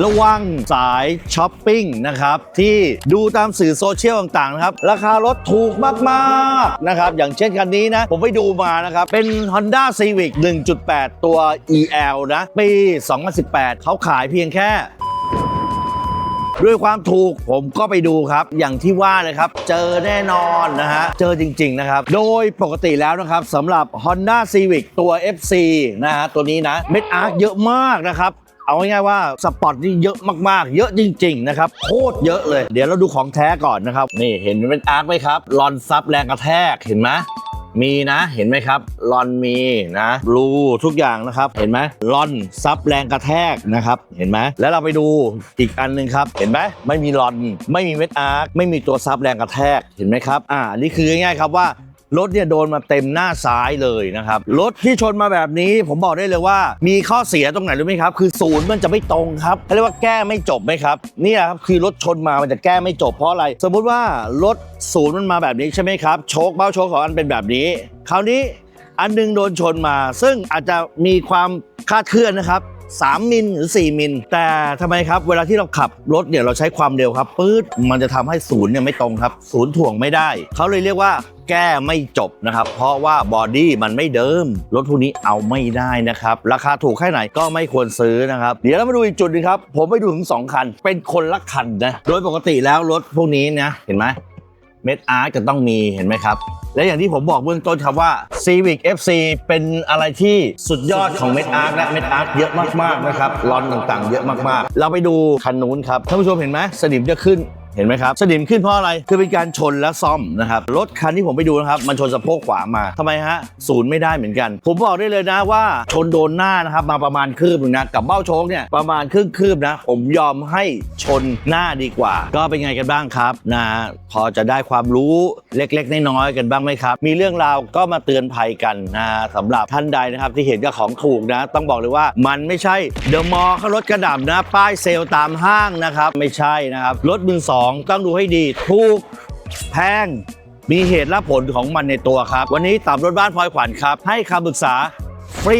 ระวังสายช้อปปิ้งนะครับ ที่ดูตามสื่อโซเชียลต่างๆนะครับ ราคารถถูกมากๆนะครับ อย่างเช่นคันนี้นะ ผมไปดูมานะครับ เป็น Honda Civic 1.8 ตัว EL นะ ปี 2018 เขาขายเพียงแค่ด้วยความถูกผมก็ไปดูครับ อย่างที่ว่าเลยครับ เจอแน่นอนนะฮะ เจอจริง ๆ นะครับ โดยปกติแล้วนะครับสำหรับ Honda Civic ตัว FC นะฮะ ตัวนี้นะ เม็ดอาร์เยอะมากนะครับ เอาง่ายๆว่าสปอร์ตนี่เยอะมากๆ เยอะจริง ๆ นะครับ โคตรเยอะเลย เดี๋ยวเราดูของแท้ก่อนนะครับ นี่เห็นเป็นอาร์คไหมครับลอนซับแรงกระแทกเห็นไหมมีนะเห็นไหมครับลอนมีนะรูทุกอย่างนะครับ เห็นไหมลอนซับแรงกระแทกนะครับ เห็นไหมแล้วเราไปดูอีกอันหนึ่งครับ เห็นไหมไม่มีลอนไม่มีเม็ดอาร์คไม่มีตัวซับแรงกระแทกเห็นไหมครับอ่านี่คือง่ายๆครับว่า รถเนี่ยโดนมาเต็มหน้าซ้ายเลยนะครับ รถที่ชนมาแบบนี้ผมบอกได้เลยว่า มีข้อเสียตรงไหนรู้ไหมครับ คือศูนย์มันจะไม่ตรงครับเขาเรียกว่าแก้ไม่จบไหมครับนี่ครับคือรถชนมามันจะแก้ไม่จบเพราะอะไร สมมุติว่ารถศูนย์มันมาแบบนี้ใช่ไหมครับโชคเบ้าโชคของอันเป็นแบบนี้ คราวนี้อันหนึงโดนชนมา ซึ่งอาจจะมีความคาดเคลื่อนนะครับ 3 มิลหรือ 4 มิล แต่ทำไมครับ เวลาที่เราขับรถเนี่ยเราใช้ความเร็วครับปื๊ดมันจะทำให้ศูนย์เนี่ยไม่ตรงครับ ศูนย์ถ่วงไม่ได้ เขาเลยเรียกว่าแก้ไม่จบนะครับ เพราะว่าบอดี้มันไม่เดิม รถพวกนี้เอาไม่ได้นะครับ ราคาถูกแค่ไหนก็ไม่ควรซื้อนะครับ เดี๋ยวเรามาดูอีกจุดนึงครับ ผมไปดูถึง 2 คัน เป็นคนละคันนะ โดยปกติแล้วรถพวกนี้นะ เห็นไหมเม็ดอาร์จะต้องมีเห็นไหมครับ และอย่างที่ผมบอกเบื้องต้นครับว่า Civic FC เป็นอะไรที่สุดยอดของเมดอาร์และเมดอาร์เยอะมากๆนะครับรอนต่างๆ เยอะมากๆ เราไปดูคันนู้นครับท่านผู้ชมเห็นไหมสนิมจะขึ้น เห็นไหมครับสนิมขึ้นเพราะอะไรคือเป็นการชนและซ่อมนะครับรถคันที่ผมไปดูนะครับมันชนสะโพกขวามาทำไมฮะศูนย์ไม่ได้เหมือนกัน ผมบอกได้เลยนะว่าชนโดนหน้านะครับมาประมาณคืบหนึงนะกับเบ้าโชคเนี่ยประมาณครึ่งคืบนะผมยอมให้ชนหน้าดีกว่า ก็เป็นไงกันบ้างครับนะพอจะได้ความรู้เล็กๆน้อยๆกันบ้างไหมครับ มีเรื่องราวก็มาเตือนภัยกันนะสำหรับท่านใดนะครับที่เห็นกับของถูกนะ ต้องบอกเลยว่ามันไม่ใช่เดอะมอลล์รถกระดับนะ ป้ายเซลล์ตามห้างนะครับ ไม่ใช่นะครับรถมือสองต้องดูให้ดีถูกแพงมีเหตุและผลของมันในตัวครับ วันนี้ตามรถบ้านพลอยขวัญครับ ให้คำปรึกษาฟรี